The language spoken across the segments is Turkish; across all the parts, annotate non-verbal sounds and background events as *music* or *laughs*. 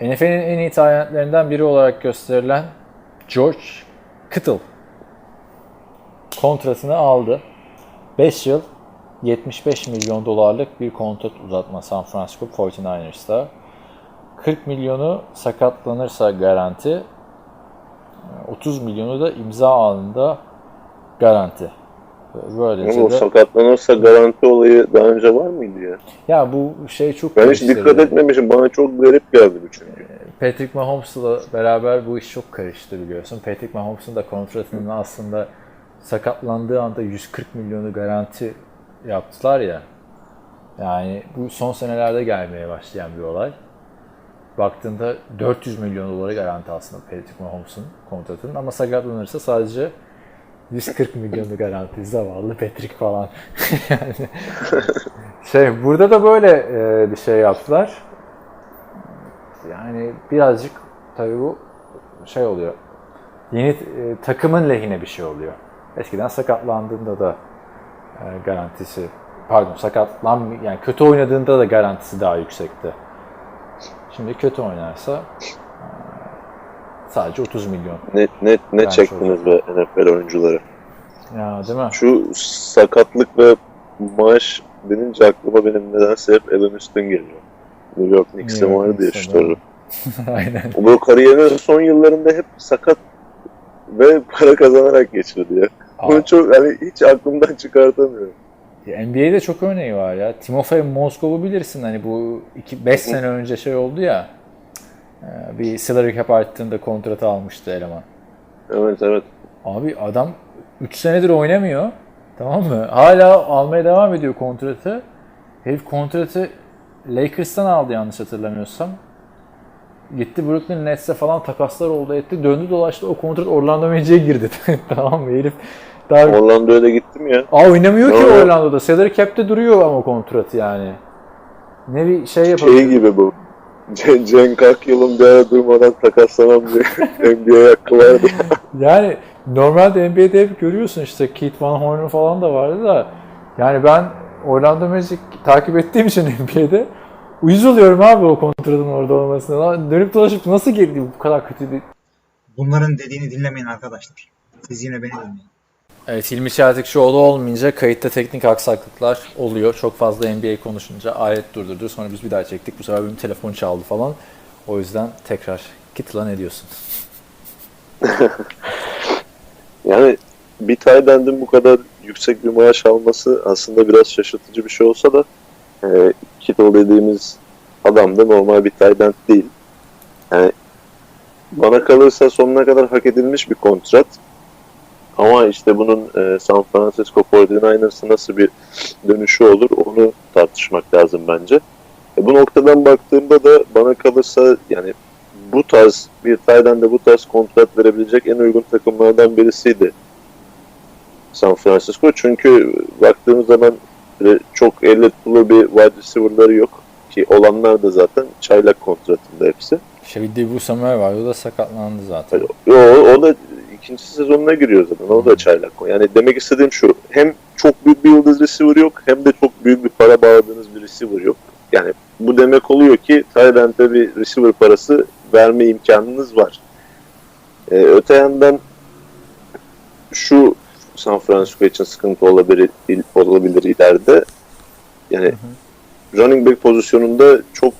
NFL'in en iyi talentlerinden biri olarak gösterilen George Kittle kontratını aldı. 5 yıl 75 milyon dolarlık bir kontrat uzatma San Francisco 49ers'ta. 40 milyonu sakatlanırsa garanti, 30 milyonu da imza anında garanti. Böylece Ama o de, sakatlanırsa garanti olayı daha önce var mıydı ya? ya bu şey çok Ben hiç dikkat etmemişim. Bana çok garip geldi bu çünkü. Patrick Mahomes'la beraber bu iş çok karıştı biliyorsun. Patrick Mahomes'un da kontratının aslında sakatlandığı anda 140 milyonu garanti yaptılar ya. Yani bu son senelerde gelmeye başlayan bir olay. Baktığında 400 milyon doları garanti aslında Patrick Mahomes'un kontratının ama sakatlanırsa sadece 140 milyonu garanti zavallı Patrick falan. *laughs* yani şey burada da böyle e, bir şey yaptılar. Yani birazcık tabii bu şey oluyor. Yeni e, takımın lehine bir şey oluyor. Eskiden sakatlandığında da e, garantisi pardon sakatlan yani kötü oynadığında da garantisi daha yüksekti. Şimdi kötü oynarsa sadece 30 milyon. Ne, ne, ne çektiniz be NFL oyuncuları? Ya değil mi? Şu sakatlık ve maaş denince aklıma benim nedense hep Evan Houston geliyor. New York York vardı ya şu doğru. *laughs* Aynen. O böyle kariyerinin son yıllarında hep sakat ve para kazanarak geçirdi ya. Bunu çok hani hiç aklımdan çıkartamıyorum. Ya NBA'de çok örneği var ya. Timofey Mozgov'u bilirsin hani bu 5 sene önce şey oldu ya. E, Bir salary cap arttığında kontratı almıştı eleman. Evet evet. Abi adam 3 senedir oynamıyor. Tamam mı? Hala almaya devam ediyor kontratı. Herif kontratı Lakers'tan aldı yanlış hatırlamıyorsam. Gitti Brooklyn Nets'e falan takaslar oldu etti. Döndü dolaştı o kontrat Orlando Magic'e girdi. *laughs* tamam mı? Herif daha Orlando'ya da gittim ya. Aa oynamıyor ki Doğru. Orlando'da. Salary cap'te duruyor ama kontratı yani. Ne bir şey yapabilir. Şey gibi bu. *laughs* Cen- Cenk Akyıl'ın bir ara durmadan takaslanan bir *laughs* NBA hakkı vardı. *laughs* Yani normalde NBA'de hep görüyorsun işte Keith Van Horn falan da vardı da yani ben Orlando Magic takip ettiğim için NBA'de uyuz oluyorum abi o kontratın orada olmasına. Lan Dönüp dolaşıp nasıl geldi bu kadar kötü bir... Bunların dediğini dinlemeyin arkadaşlar. Siz yine beni dinleyin. Evet Hilmi Çeltikçioğlu olmayınca kayıtta teknik aksaklıklar oluyor. Çok fazla NBA konuşunca alet durdurdu. Sonra biz bir daha çektik. Bu sefer benim telefon çaldı falan. O yüzden tekrar git lan ne diyorsun? *laughs* Yani bir Tayden'in bu kadar yüksek bir maaş alması aslında biraz şaşırtıcı bir şey olsa da e, Kittle dediğimiz adam da normal bir Tayden değil. Yani bana kalırsa sonuna kadar hak edilmiş bir kontrat. Ama işte bunun e, San Francisco 49ers'a nasıl bir dönüşü olur onu tartışmak lazım bence. E, bu noktadan baktığımda da bana kalırsa yani bu tarz bir Tayden de bu tarz kontrat verebilecek en uygun takımlardan birisiydi San Francisco. Çünkü baktığımız zaman e, çok elle tutulur bir wide receiver'ları yok ki olanlar da zaten çaylak kontratında hepsi. Şey Debu Samuel var. O da sakatlandı zaten. Yo, o da ikinci sezonuna giriyor zaten. O da çaylak. Yani demek istediğim şu. Hem çok büyük bir yıldız receiver yok hem de çok büyük bir para bağladığınız bir receiver yok. Yani bu demek oluyor ki Tayland'da bir receiver parası verme imkanınız var. Ee, öte yandan şu San Francisco için sıkıntı olabilir, olabilir ileride. Yani running back pozisyonunda çok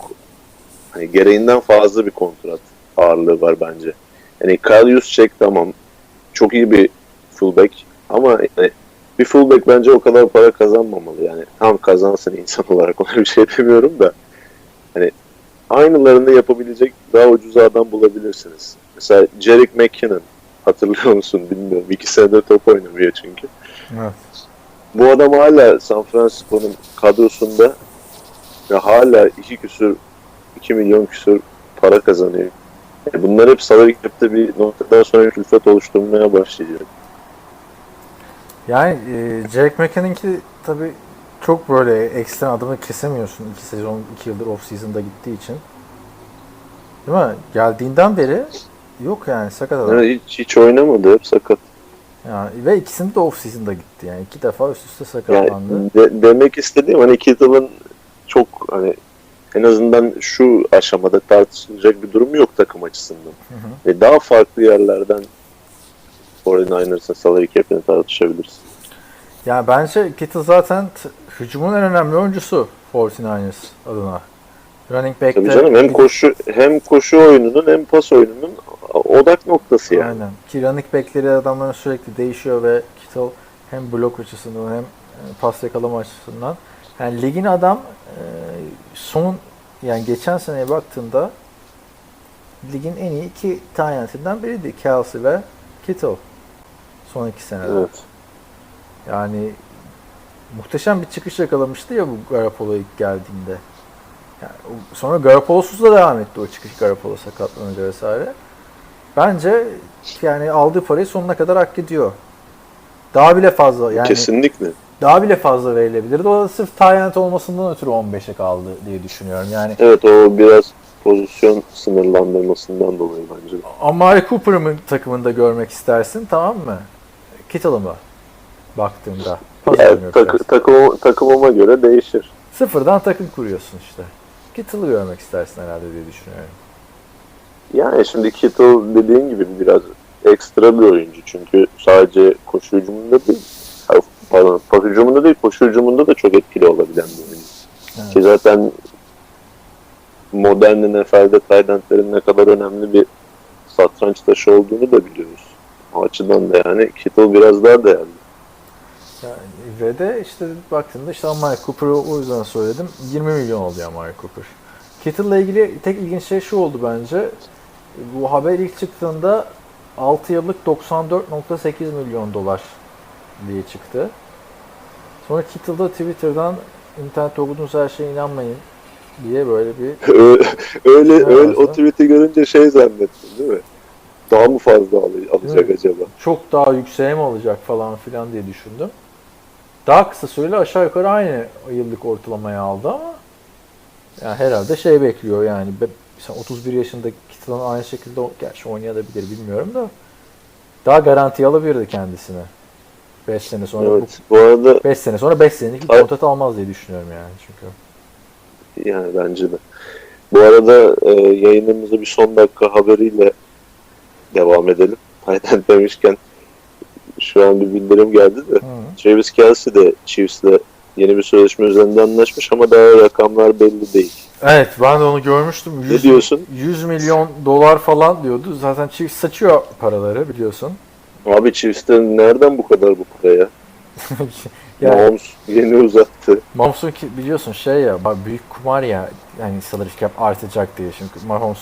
hani gereğinden fazla bir kontrat ağırlığı var bence. Yani Kyle Juszczyk tamam çok iyi bir fullback ama yani bir fullback bence o kadar para kazanmamalı yani. Tam kazansın insan *laughs* olarak ona bir şey demiyorum da hani aynılarını yapabilecek daha ucuz adam bulabilirsiniz. Mesela Jerick McKinnon hatırlıyor musun bilmiyorum. İki senedir top oynamıyor çünkü. Evet. Bu adam hala San Francisco'nun kadrosunda ve hala iki küsür 2 milyon küsür para kazanıyor. Yani bunlar hep salary bir noktadan sonra külfet oluşturmaya başlayacak. Yani e, Jack McKinnon'ki tabii çok böyle ekstra adımı kesemiyorsun. iki sezon, iki yıldır off season'da gittiği için. Değil mi? Geldiğinden beri yok yani sakat adam. Yani hiç, hiç oynamadı hep sakat. Yani, ve ikisinde de off season'da gitti. Yani iki defa üst üste Yani sakatlandı. de- demek istediğim hani Kittle'ın çok hani en azından şu aşamada tartışılacak bir durum yok takım açısından. Ve daha farklı yerlerden 49ers'ın salary cap'ini tartışabiliriz. Yani bence Kittle zaten hücumun en önemli oyuncusu 49ers adına. Running back'te Tabii canım hem koşu hem koşu oyununun hem pas oyununun odak noktası yani. Aynen. Ki running back'leri adamların sürekli değişiyor ve Kittle hem blok açısından hem e, pas yakalama açısından. Yani ligin adam e, son yani geçen seneye baktığında ligin en iyi iki tanesinden biriydi. Kelsey ve Kittle. Son iki senede. Evet. Yani muhteşem bir çıkış yakalamıştı ya bu Garoppolo ilk geldiğinde. Yani sonra Garoppolo'suz da devam etti o çıkış Garoppolo sakatlanınca vesaire. Bence yani aldığı parayı sonuna kadar hak ediyor. Daha bile fazla yani Kesinlikle. Daha bile fazla verilebilirdi. O da sırf Tyrant olmasından ötürü 15'e kaldı diye düşünüyorum. Yani Evet o biraz pozisyon sınırlandırmasından dolayı bence. Amari Cooper'ı mı takımında görmek istersin tamam mı? Kittle'ı mı? Baktığında. Pas Yani tak, takım, takımıma göre değişir. Sıfırdan takım kuruyorsun işte. Kittle'ı görmek istersin herhalde diye düşünüyorum. Yani şimdi Kittle dediğin gibi biraz ekstra bir oyuncu. Çünkü sadece koşu hücumunda değil, ha, pardon, pas hücumunda değil, koşu hücumunda da çok etkili olabilen bir oyuncu. Evet. Ki zaten modern NFL'de tight endlerin ne kadar önemli bir satranç taşı olduğunu da biliyoruz. O açıdan da yani Kittle biraz daha değerli. Yani, ve de işte baktığında işte Amari Cooper'ı o yüzden söyledim. 20 milyon oluyor Amari Cooper. Kittle'la ilgili tek ilginç şey şu oldu bence. Bu haber ilk çıktığında 6 yıllık 94.8 milyon dolar diye çıktı. Sonra Kittle'da Twitter'dan internette okuduğunuz her şeye inanmayın diye böyle bir *laughs* öyle Evet, öyle o tweet'i görünce şey zannettin değil mi? Daha mı fazla al- alacak Evet. acaba? çok daha yükseğe mi alacak falan filan diye düşündüm. Daha kısa süreli aşağı yukarı aynı yıllık ortalamaya aldı ama yani herhalde şey bekliyor yani mesela 31 yaşında Kittle'ın aynı şekilde gerçi oynayabilir bilmiyorum da daha garanti alabilirdi kendisini. 5 sene sonra Evet. Bu arada 5 sene sonra 5 senelik bir kontrat almaz diye düşünüyorum yani çünkü. yani bence de. Bu arada e, yayınımızı bir son dakika haberiyle devam edelim. *laughs* Aynen demişken şu an bir bildirim geldi de Hı. Travis Kelsey de Chiefs'le yeni bir sözleşme üzerinde anlaşmış ama daha rakamlar belli değil. Evet ben de onu görmüştüm. Ne 100, diyorsun? 100 milyon dolar falan diyordu. Zaten çift saçıyor paraları biliyorsun. Abi Chiefs'ten nereden bu kadar bu paraya? *laughs* yani Mahomes yeni uzattı. Mahomes'un ki biliyorsun şey ya büyük kumar ya yani salary cap artacak diye çünkü Mahomes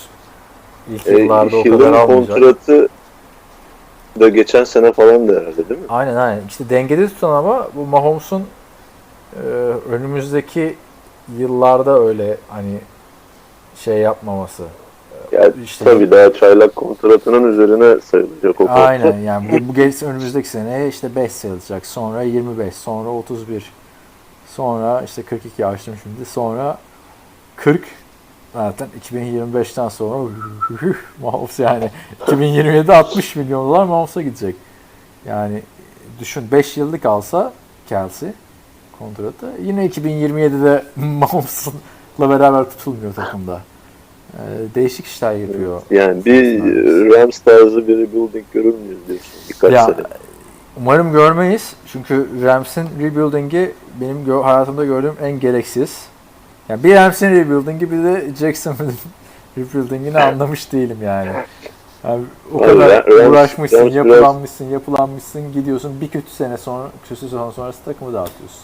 ilk E, yıllarda o kadar almayacak. kontratı da geçen sene falan da herhalde değil mi? Aynen aynen. İşte dengede tutan ama bu Mahomes'un e, önümüzdeki yıllarda öyle hani şey yapmaması. Yani İşte- tabii daha çaylak kontratının üzerine sayılacak o kontrat. Aynen yani bu, bu gelirse önümüzdeki sene işte 5 sayılacak. Sonra 25, sonra 31. Sonra işte 42 açtım şimdi. Sonra 40 zaten 2025'ten sonra *laughs* Mahomes yani 2027'de 60 milyon dolar Mahomes'a gidecek. Yani düşün 5 yıllık alsa Kelsey kontratı yine 2027'de *laughs* Mahomes'la beraber tutulmuyor takımda. Ee, değişik işler yapıyor. Yani bir Rams tarzı bir rebuilding görür müyüz diyorsun birkaç Ya, sene. Umarım görmeyiz. Çünkü Rams'in rebuilding'i benim gö- hayatımda gördüğüm en gereksiz. Yani bir Rams'in rebuilding'i bir de Jacksonville'in *laughs* rebuilding'ini anlamış değilim yani. Yani o Abi, kadar Rams- uğraşmışsın, Rams yapılanmışsın, yapılanmışsın, gidiyorsun bir kötü sene sonra, kötü sene sonrası takımı dağıtıyorsun.